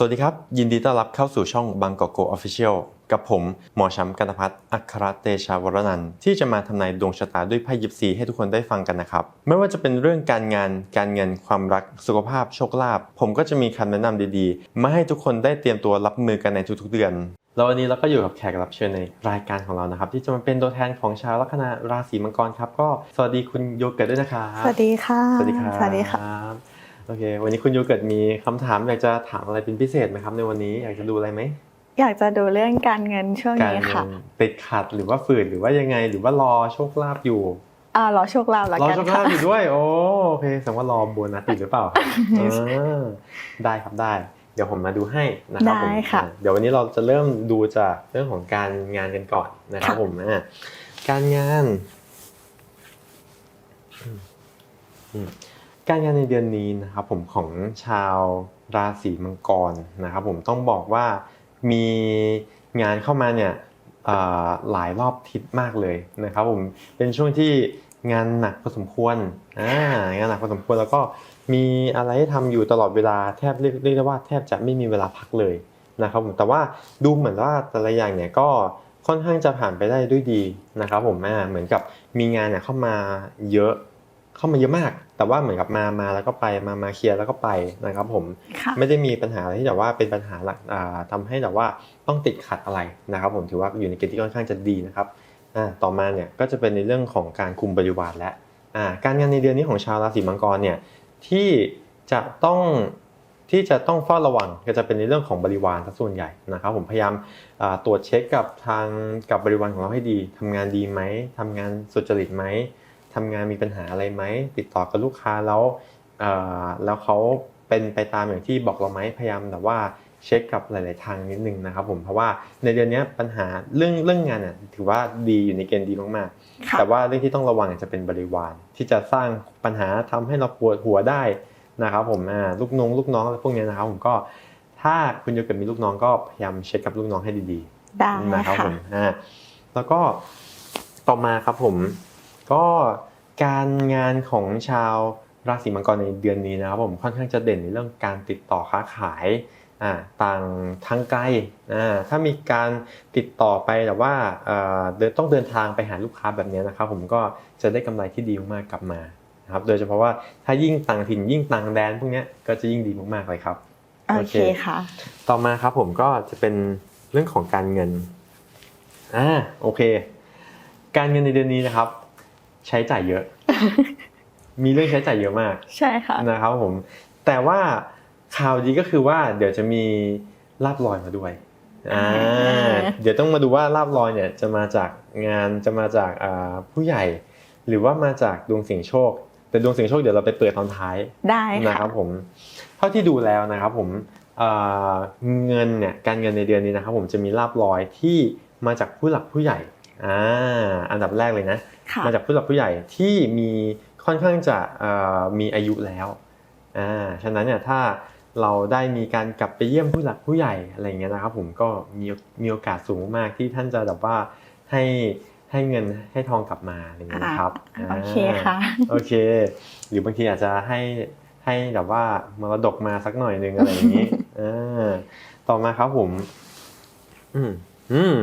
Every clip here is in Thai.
สวัสดีครับ ยินดีต้อนรับเข้าสู่ช่องบางกอกโกออฟฟิเชียลกับผม หมอช้ำกันตพัฒน์อัครเตชาวรนันท์ที่จะมาทำนายดวงชะตาด้วยไพ่ยิปซีให้ทุกคนได้ฟังกันนะครับ ไม่ว่าจะเป็นเรื่องการงานการเงินความรักสุขภาพโชคลาภผมก็จะมีคำแนะนำดีๆ มาให้ทุกคนได้เตรียมตัวรับมือกันในทุกๆเดือนแล้ววันนี้เราก็อยู่กับแขกรับเชิญในรายการของเรานะครับ ที่จะมาเป็นตัวแทนของชาวลัคนาราศีมังกรครับ ก็สวัสดีคุณโยเกิร์ตด้วยนะครับสวัสดีค่ะ สวัสดีครับสวัสดีค่ะ โอเค วันนี้คุณโยเกิร์ตมีคำถามอยากจะถามอะไรเป็นพิเศษไหมครับ ในวันนี้อยากจะดูอะไรไหมอยากจะดูเรื่องการเงินช่วงการนี้เงิค่ะนติดขัดหรือว่าฝืดหรือว่ายังไง หรือว่ารอโชคลาภอยู่อ่ารอโชคลาภแล้วรอกันโชคค่ะลาภอยู่ด้วยโอ้โอเคแสดงว่ารอโบนัสอยู่หรือเปล่าครับอ่าได้ครับได้ เดี๋ยวผมมาดูให้นะครับผมได้ค่ะอ่าเดี๋ยววันนี้เราจะเริ่มดูจากเรื่องของการงานกันก่อนนะครับค่ะผมอ่าการงานอืมอืม การงานในเดือนนี้นะครับผมของชาวราศีมังกรนะครับผมต้องบอกว่ามีงานเข้ามาเนี่ยหลายรอบทิศมากเลยนะครับผมเป็นช่วงที่งานหนักพอสมควรงานหนักพอสมควรแล้วก็มีอะไรให้ทำอยู่ตลอดเวลาแทบเรียกได้ว่าแทบจะไม่มีเวลาพักเลยนะครับผมแต่ว่าดูเหมือนว่าแต่ละอย่างเนี่ยก็ค่อนข้างจะผ่านไปได้ด้วยดีนะครับผมอ่าเหมือนกับมีงานเนี่ยเข้ามาเยอะ เข้ามาเยอะมาก แต่ว่าเหมือนกับมามาแล้วก็ไปมามาเคลียร์แล้วก็ไปนะครับ ผมค่ะไม่ได้มีปัญหาอะไรที่แบบว่าเป็นปัญหาหลักอ่าทำให้แบบว่าต้องติดขัดอะไรนะครับ ผมถือว่าอยู่ในเกณฑ์ที่ค่อนข้างจะดีนะครับอ่าต่อมาเนี่ยก็จะเป็นในเรื่องของการคุมบริวารและอ่าการงานในเดือนนี้ของชาวราศีมังกรเนี่ยที่จะต้องที่จะต้องเฝ้าระวังก็จะเป็นในเรื่องของบริวารซะส่วนใหญ่นะครับ ผมพยายามอ่าตรวจเช็คกับทางกับบริวารของเราให้ดีทำงานดีไหมทำงานสุจริตไหม ทำงานมีปัญหาอะไรไหมติดต่อกับลูกค้าแล้วเอ่อแล้วเขาเป็นไปตามอย่างที่บอกเราไหมพยายามแบบว่าเช็คกับหลาย ๆ ทางนิดนึงนะครับผมเพราะว่าในเดือนนี้ปัญหาเรื่องเรื่องงานเนี่ยถือว่าดีอยู่ในเกณฑ์ดีมากๆค่ะแต่ว่าเรื่องที่ต้องระวังจะเป็นบริวาร ที่จะสร้างปัญหาทำให้เราปวดหัวได้นะครับผมอ่าลูกน้องลูกน้องอะไรพวกเนี้ยนะครับผมก็ถ้าคุณโยเกิดมีลูกน้องก็พยายามเช็คกับลูกน้องให้ดีๆได้นะครับค่ะผมอ่าแล้วก็ต่อมาครับผม ก็การงานของชาวราศีมังกรในเดือนนี้นะครับผมค่อนข้างจะเด่นในเรื่องการติดต่อค้าขายอ่าต่างทางไกลอ่าถ้ามีการติดต่อไปแต่ว่าเอ่อเดินต้องเดินทางไปหาลูกค้าแบบนี้นะครับผมก็จะได้กำไรที่ดีมากๆกลับมานะครับโดยเฉพาะว่าถ้ายิ่งต่างถิ่นยิ่งต่างแดนพวกเนี้ยก็จะยิ่งดีมากๆเลยครับโอเคค่ะ ต่อมาครับผมก็จะเป็นเรื่องของการเงินอ่าโอเค การเงินในเดือนนี้นะครับ ใช้จ่ายเยอะ มีเรื่องใช้จ่ายเยอะมาก ใช่ค่ะนะครับผม แต่ว่าข่าวดีก็คือว่าเดี๋ยวจะมีลาบลอยมาด้วยอ่าอ่าเดี๋ยวต้องมาดูว่าลาบลอยเนี่ยจะมาจากงานจะมาจากอ่าผู้ใหญ่ หรือว่ามาจากดวงเสียงโชค แต่ดวงเสียงโชคเดี๋ยวเราไปเปิดตอนท้ายได้นะค่ะครับผมเท่าที่ดูแล้วนะครับผมเอ่อเงินเนี่ยการเงินในเดือนนี้นะครับผมจะมีลาบลอยที่มาจากผู้หลักผู้ใหญ่อ่าอันดับแรกเลยนะค่ะ มาจากผู้หลักผู้ใหญ่ที่มีค่อนข้างจะเอ่อมีอายุแล้วอ่าฉะนั้นเนี่ยถ้าเราได้มีการกลับไปเยี่ยมผู้หลักผู้ใหญ่อะไรอย่างเงี้ยนะครับ ผมก็มีมีโอกาสสูงมากที่ท่านจะแบบว่าให้ให้เงินให้ทองกลับมาอะไรอย่างเงี้ยนะครับอ่าโอเคค่ะโอเค หรือบางทีอาจจะให้ให้แบบว่ามรดกมาสักหน่อยหนึงอะไรอย่างนี้อ่าต่อมาครับผม อืมอืม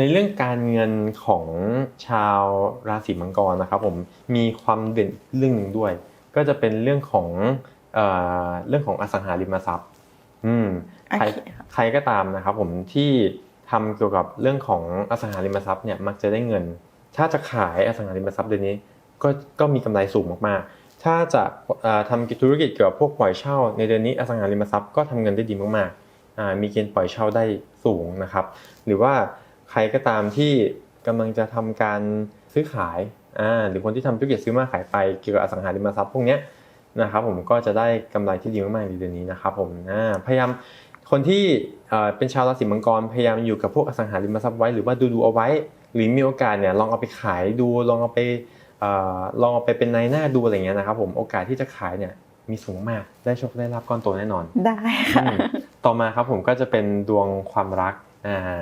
ในเรื่องการเงินของชาวราศีมังกรนะครับผมมีความเด่นเรื่องหนึ่งด้วย ก็จะเป็นเรื่องของเอ่อเรื่องของอสังหาริมทรัพย์อืมโอใครเคค่ะใครก็ตามนะครับผมที่ทำเกี่ยวกับเรื่องของอสังหาริมทรัพย์เนี่ยมักจะได้เงิน ถ้าจะขายอสังหาริมทรัพย์เดือนนี้ก็ก็มีกำไรสูงมากๆ ถ้าจะเอ่อทำธุรกิจเกี่ยวกับพวกปล่อยเช่า ในเดือนนี้อสังหาริมทรัพย์ก็ทำเงินได้ดีมากๆอ่ามีเกณฑ์ปล่อยเช่าได้สูงนะครับ หรือว่า ใครก็ตามที่กำลังจะทำการซื้อขายอ่าหรือคนที่ทำธุรกิจซื้อมาขายไปเกี่ยวกับอสังหาริมทรัพย์พวกเนี้ยนะครับผมก็จะได้กำไรที่ดีมากๆในเดือนนี้นะครับผมอ่าพยายามคนที่เอ่อเป็นชาวราศีมังกรพยายามอยู่กับพวกอสังหาริมทรัพย์ไว้หรือว่าดูดูๆเอาไว้ หรือมีโอกาสเนี่ยลองเอาไปขายดูลองเอาไปเอ่อลองเอาไปเป็นนายหน้าดูอะไรเงี้ยนะครับผมโอกาสที่จะขายเนี่ยมีสูงมากได้โชคได้รับก้อนโตแน่นอน ได้ค่ะอืมต่อมาครับผมก็จะเป็นดวงความรักอ่า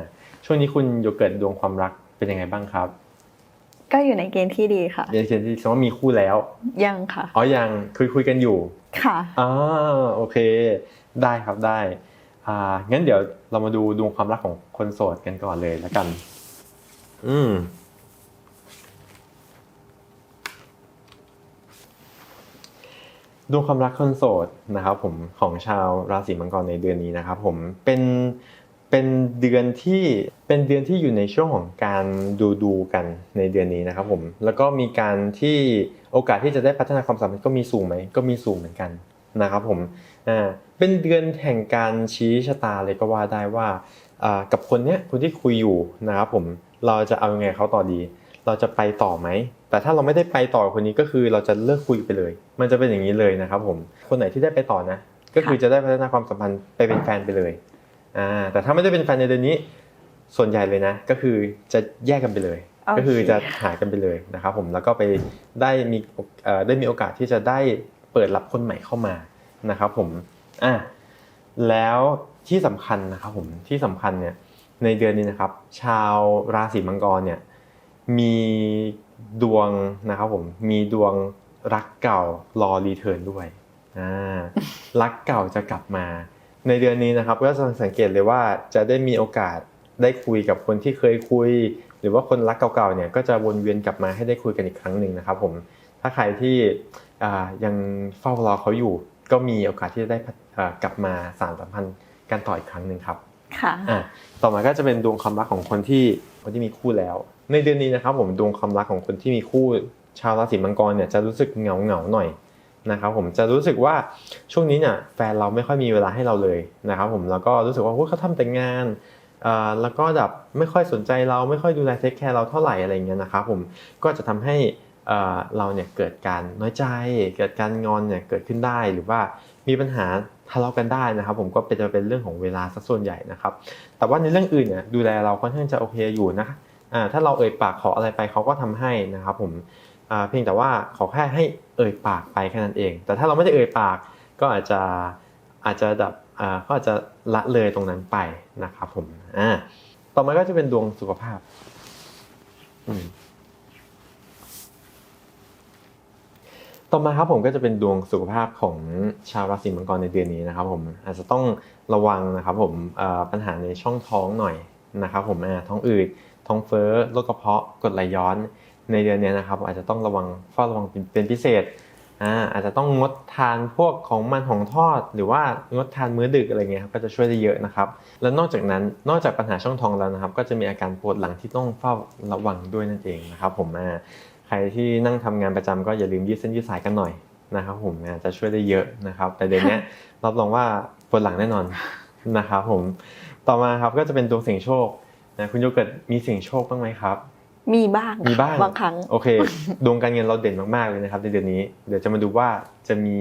ช่วงนี้คุณโยเกิร์ตดวงความรักเป็นยังไงบ้างครับ ก็อยู่ในเกณฑ์ที่ดีค่ะเรียนเขียนที่แสดงว่ามีคู่แล้ว ยังค่ะ อ๋อยังคุยคุยกันอยู่ ค่ะอ๋อโอเค ได้ครับได้อ่างั้นเดี๋ยวเรามาดูดวงความรักของคนโสดกันก่อนเลยแล้วกัน อืมดวงความรักคนโสดนะครับ ผมของชาวราศีมังกรในเดือนนี้นะครับ ผมเป็น เป็นเดือนที่เป็นเดือนที่อยู่ในช่วงของการดูดูกันในเดือนนี้นะครับผมแล้วก็มีการที่โอกาสที่จะได้พัฒนาความสัมพันธ์ก็มีสูงไหมก็มีสูงเหมือนกันนะครับผมอ่าเป็นเดือนแห่งการชี้ชะตาเลยก็ว่าได้ว่าอ่ากับคนเนี้ยคนที่คุยอยู่นะครับผมเราจะเอายังไงเขาต่อดี เราจะไปต่อไหมแต่ถ้าเราไม่ได้ไปต่อกับคนนี้ก็คือเราจะเลิกคุยไปเลย มันจะเป็นอย่างนี้เลยนะครับผมคนไหนที่ได้ไปต่อนะ ก็คือจะได้พัฒนาความสัมพันธ์ไปเป็นแฟนไปเลย อ่าแต่ถ้าไม่ได้เป็นแฟนในเดือนนี้ ส่วนใหญ่เลยนะ ก็คือจะแยกกันไปเลยโอเคก็คือจะหายกันไปเลยนะครับผมแล้วก็ไปได้มีเอ่อได้มีโอกาสที่จะได้เปิดรับคนใหม่เข้ามานะครับผมอะแล้วที่สำคัญนะครับผมที่สำคัญเนี่ยในเดือนนี้นะครับ ชาวราศีมังกรเนี่ยมีดวงนะครับผมมีดวงรักเก่ารอรีเทิร์นด้วยอ่ารักเก่าจะกลับมา ในเดือนนี้นะครับก็จะสังเกตเลยว่าจะได้มีโอกาสได้คุยกับคนที่เคยคุย หรือว่าคนรักเก่าๆเนี่ยก็จะวนเวียนกลับมาให้ได้คุยกันอีกครั้งหนึ่งนะครับ ผมถ้าใครที่อ่ายังเฝ้ารอเขาอยู่ ก็มีโอกาสที่จะได้พัฒอ่ากลับมาสานสัมพันธ์กันต่ออีกครั้งหนึ่งครับค่ะอะต่อมาก็จะเป็นดวงความรักของคนที่คนที่มีคู่แล้ว ในเดือนนี้นะครับ ผมดวงความรักของคนที่มีคู่ชาวราศีมังกรเนี่ยจะรู้สึกเหงาเหงาๆหน่อย นะครับผมจะรู้สึกว่าช่วงนี้เนี่ยแฟนเราไม่ค่อยมีเวลาให้เราเลยนะครับผมแล้วก็รู้สึกว่าเขาทำแต่งานแล้วก็แบบไม่ค่อยสนใจเราไม่ค่อยดูแลเทคแคร์เราเท่าไหร่อะไรเงี้ยนะครับผมก็จะทำให้เราเนี่ยเกิดการน้อยใจ เกิดการงอนเนี่ยเกิดขึ้นได้หรือว่ามีปัญหาทะเลาะกันได้นะครับ ผมก็เป็นจะเป็นเรื่องของเวลาสักส่วนใหญ่นะครับ แต่ว่าในเรื่องอื่นเนี่ยดูแลเราค่อนข้างจะโอเคอยู่นะถ้าเราเอ่ยปากขออะไรไปเขาก็ทำให้นะครับผม เพียงแต่ว่าขอแค่ให้เอ่ยปากไปแค่นั้นเอง แต่ถ้าเราไม่ได้เอ่ยปากก็อาจจะอาจจะแบบอ่าก็อาจจะละเลยตรงนั้นไปนะครับผมอ่าต่อมาก็จะเป็นดวงสุขภาพต่อมาครับผมก็จะเป็นดวงสุขภาพของชาวราศีมังกรในเดือนนี้นะครับ ผมอาจจะต้องระวังนะครับ ผมปัญหาในช่องท้องหน่อยนะครับ ผมท้องอืดท้องเฟ้อโรคกระเพาะกรดไหลย้อน ในเดือนนี้นะครับอาจจะต้องระวังเฝ้าระวังเป็นเป็นพิเศษอ่าอาจจะต้องงดทานพวกของมันของทอด หรือว่างดทานมื้อดึกอะไรเงี้ยครับก็จะช่วยได้เยอะนะครับแล้วนอกจากนั้นนอกจากปัญหาช่องท้องแล้วนะครับ ก็จะมีอาการปวดหลังที่ต้องเฝ้าระวังด้วยนั่นเองนะครับ ผมอ่าใครที่นั่งทำงานประจำก็อย่าลืมยืดเส้นยืดสายกันหน่อยนะครับ ผมนะจะช่วยได้เยอะนะครับ แต่เดี๋ยวนี้รับรองว่าปวดหลังแน่นอนนะครับผมต่อมาครับก็จะเป็นดวงเสี่ยงโชคนะคุณโยเกิร์ตมีเสี่ยงโชคบ้างไหมครับ มีบ้างมีบ้างบางครั้งโอเคดวงการเงินเราเด่นมากๆเลยนะครับในเดือนนี้เดี๋ยวจะมาดูว่าจะมี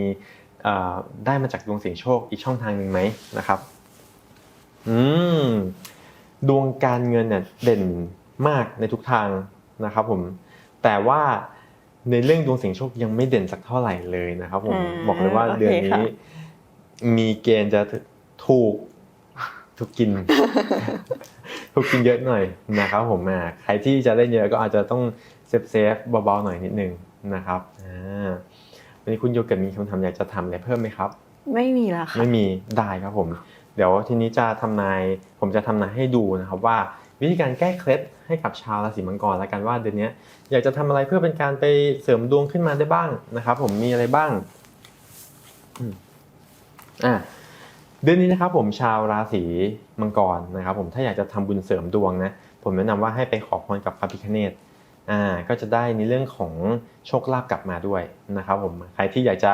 เอ่อได้มาจากดวงเสี่ยงโชคอีกช่องทางหนึ่งไหมนะครับอืมดวงการเงินเนี่ยเด่นมากในทุกทางนะครับ ผม แต่ว่าในเรื่องดวงเสี่ยงโชคยังไม่เด่นสักเท่าไหร่เลยนะครับ ผมอืมบอกเลยว่าโอเคเดือนนี้ค่ะมีเกณฑ์จะถูก ถูกกินถูกกินเยอะหน่อยนะครับผมอ่าใครที่จะเล่นเยอะก็อาจจะต้องเซฟเซฟๆเบาๆหน่อยนิดนึงนะครับอ่าวันนี้คุณโยเกิร์ตมีคำถามอยากจะถามอะไรเพิ่มไหมครับ ไม่มีแล้วค่ะไม่มีได้ครับผม เดี๋ยวทีนี้จะทำนาย ผมจะทำนายให้ดูนะครับว่า วิธีการแก้เคล็ดให้กับชาวราศีมังกรแล้วกันว่าเดือนนี้อยากจะทำอะไรเพื่อเป็นการไปเสริมดวงขึ้นมาได้บ้างนะครับ ผมมีอะไรบ้างอืมอ่า เดือนนี้นะครับผมชาวราศีมังกรนะครับผมถ้าอยากจะทำบุญเสริมดวงนะผมแนะนำว่าให้ไปขอพรกับพระพิฆเนศอ่าก็จะได้ในเรื่องของโชคลาภกลับมาด้วยนะครับผมใครที่อยากจะ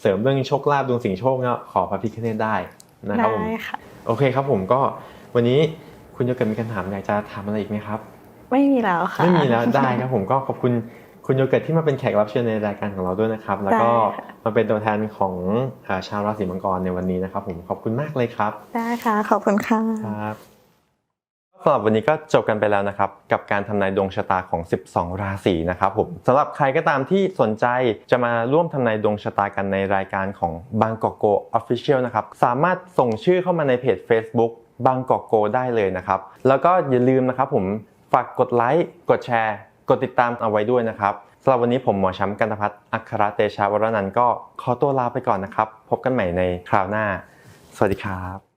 เสริมเรื่องโชคลาภดวงสิ่งโชคก็ขอพระพิฆเนศได้นะครับผมได้ค่ะโอเคครับผมก็วันนี้คุณโยเกิร์ตมีคำถามอยากจะถามอะไรอีกไหมครับ ไม่มีแล้วค่ะไม่มีแล้วได้ครับผมก็ขอบคุณ คุณโยเกิร์ตที่มาเป็นแขกรับเชิญในรายการของเราด้วยนะครับ แล้วก็ได้ค่ะมาเป็นตัวแทนของอ่าชาวราศีมังกรในวันนี้นะครับ ผมขอบคุณมากเลยครับได้ค่ะขอบคุณค่ะครับสำหรับวันนี้ก็จบกันไปแล้วนะครับ กับการทำนายดวงชะตาของ 12 ราศีนะครับผมสำหรับใครก็ตามที่สนใจจะมาร่วมทำนายดวงชะตากันในรายการของบางกอกโก Official นะครับสามารถส่งชื่อเข้ามาในเพจ Facebook บางกอกโกได้เลยนะครับ แล้วก็อย่าลืมนะครับผมฝากกดไลค์กดแชร์ กดติดตามเอาไว้ด้วยนะครับสำหรับวันนี้ผมหมอช้ำกันตพัฒน์อัครเตชะวรนันท์ก็ขอตัวลาไปก่อนนะครับ พบกันใหม่ในคราวหน้า สวัสดีครับ